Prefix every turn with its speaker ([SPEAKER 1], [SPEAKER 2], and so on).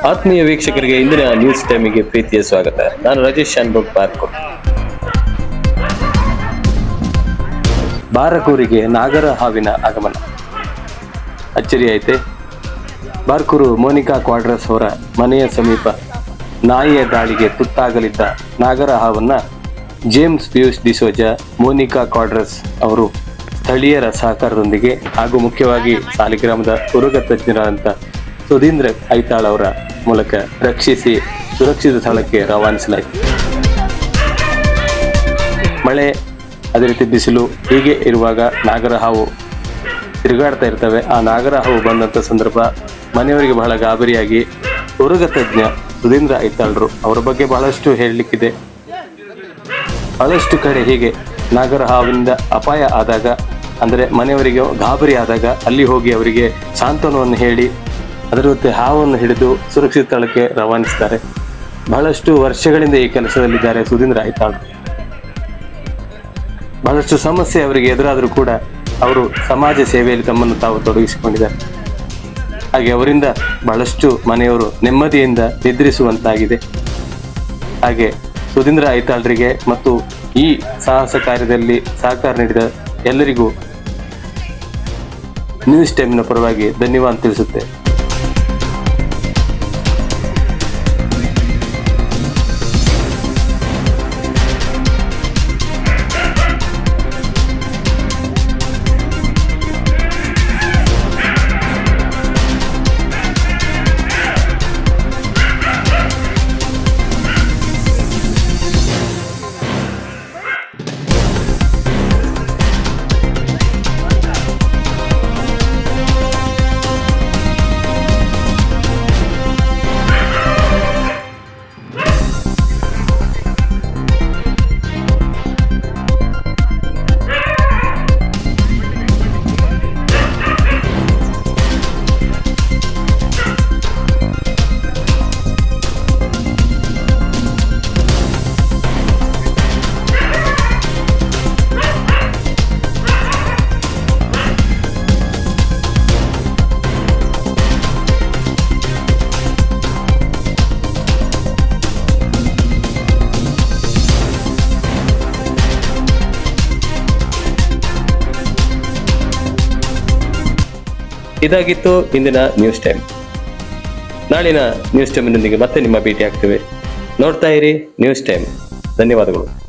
[SPEAKER 1] ಆತ್ಮೀಯ ವೀಕ್ಷಕರಿಗೆ ಇಂದಿನ ನ್ಯೂಸ್ ಟೈಮಿಗೆ ಪ್ರೀತಿಯ ಸ್ವಾಗತ. ನಾನು ರಾಜೇಶ್ ಶಾನ್ಭೋಗ್ ಪಾರ್ಕ್. ಬಾರಕೂರಿಗೆ ನಾಗರ ಹಾವಿನ ಆಗಮನ. ಅಚ್ಚರಿ ಐತೆ. ಬಾರ್ಕೂರು ಮೋನಿಕಾ ಕ್ವಾಡ್ರಸ್ ಅವರ ಮನೆಯ ಸಮೀಪ ನಾಯಿಯ ದಾಳಿಗೆ ತುತ್ತಾಗಲಿದ್ದ ನಾಗರ ಹಾವನ್ನ ಜೇಮ್ಸ್ ಪಿಯೂಷ್ ಡಿಸೋಜ, ಮೋನಿಕಾ ಕ್ವಾಡ್ರಸ್ ಅವರು ಸ್ಥಳೀಯರ ಸಹಕಾರದೊಂದಿಗೆ ಹಾಗೂ ಮುಖ್ಯವಾಗಿ ಸಾಲಿಗ್ರಾಮದ ಉರುಗ ತಜ್ಞರಾದಂಥ ಸುಧೀಂದ್ರ ಐತಾಳ್ ಅವರ ಮೂಲಕ ರಕ್ಷಿಸಿ, ಸುರಕ್ಷಿತ ಸ್ಥಳಕ್ಕೆ ರವಾನಿಸಲಾಯಿತು. ಮಳೆ ಅದೇ ರೀತಿ ಬಿಸಿಲು ಹೀಗೆ ಇರುವಾಗ ನಾಗರ ಹಾವು ತಿರುಗಾಡ್ತಾ ಇರ್ತವೆ. ಆ ನಾಗರ ಹಾವು ಬಂದಂಥ ಸಂದರ್ಭ ಮನೆಯವರಿಗೆ ಬಹಳ ಗಾಬರಿಯಾಗಿ ಉರುಗ ತಜ್ಞ ಸುಧೀಂದ್ರ ಐತಾಳ್ರು ಅವರ ಬಗ್ಗೆ ಬಹಳಷ್ಟು ಹೇಳಲಿಕ್ಕಿದೆ. ಬಹಳಷ್ಟು ಕಡೆ ಹೀಗೆ ನಾಗರ ಹಾವಿನಿಂದ ಅಪಾಯ ಆದಾಗ, ಅಂದರೆ ಮನೆಯವರಿಗೆ ಗಾಬರಿ ಆದಾಗ ಅಲ್ಲಿ ಹೋಗಿ ಅವರಿಗೆ ಸಾಂತ್ವನವನ್ನು ಹೇಳಿ ಅದರ ಜೊತೆ ಹಾವನ್ನು ಹಿಡಿದು ಸುರಕ್ಷಿತ ಸ್ಥಳಕ್ಕೆ ರವಾನಿಸ್ತಾರೆ. ಬಹಳಷ್ಟು ವರ್ಷಗಳಿಂದ ಈ ಕೆಲಸದಲ್ಲಿದ್ದಾರೆ ಸುಧೀಂದ್ರ ಐತಾಳ್ ಬಹಳಷ್ಟು ಸಮಸ್ಯೆ ಅವರಿಗೆ ಎದುರಾದರೂ ಕೂಡ ಅವರು ಸಮಾಜ ಸೇವೆಯಲ್ಲಿ ತಮ್ಮನ್ನು ತಾವು ತೊಡಗಿಸಿಕೊಂಡಿದ್ದಾರೆ. ಹಾಗೆ ಅವರಿಂದ ಬಹಳಷ್ಟು ಮನೆಯವರು ನೆಮ್ಮದಿಯಿಂದ ನಿದ್ರಿಸುವಂತಾಗಿದೆ. ಹಾಗೆ ಸುಧೀಂದ್ರ ಐತಾಳ್ರಿಗೆ ಮತ್ತು ಈ ಸಾಹಸ ಕಾರ್ಯದಲ್ಲಿ ಸಹಕಾರ ನೀಡಿದ ಎಲ್ಲರಿಗೂ ನ್ಯೂಸ್ ಟೈಮ್ನ ಪರವಾಗಿ ಧನ್ಯವಾದ ತಿಳಿಸುತ್ತೆ ಇದಾಗಿತ್ತು ಇಂದಿನ ನ್ಯೂಸ್ ಟೈಮ್ ನಾಳಿನ ನ್ಯೂಸ್ ಟೈಮ್ನೊಂದಿಗೆ ಮತ್ತೆ ನಿಮ್ಮ ಭೇಟಿ ಆಗ್ತೇವೆ ನೋಡ್ತಾ ಇರಿ ನ್ಯೂಸ್ ಟೈಮ್ ಧನ್ಯವಾದಗಳು.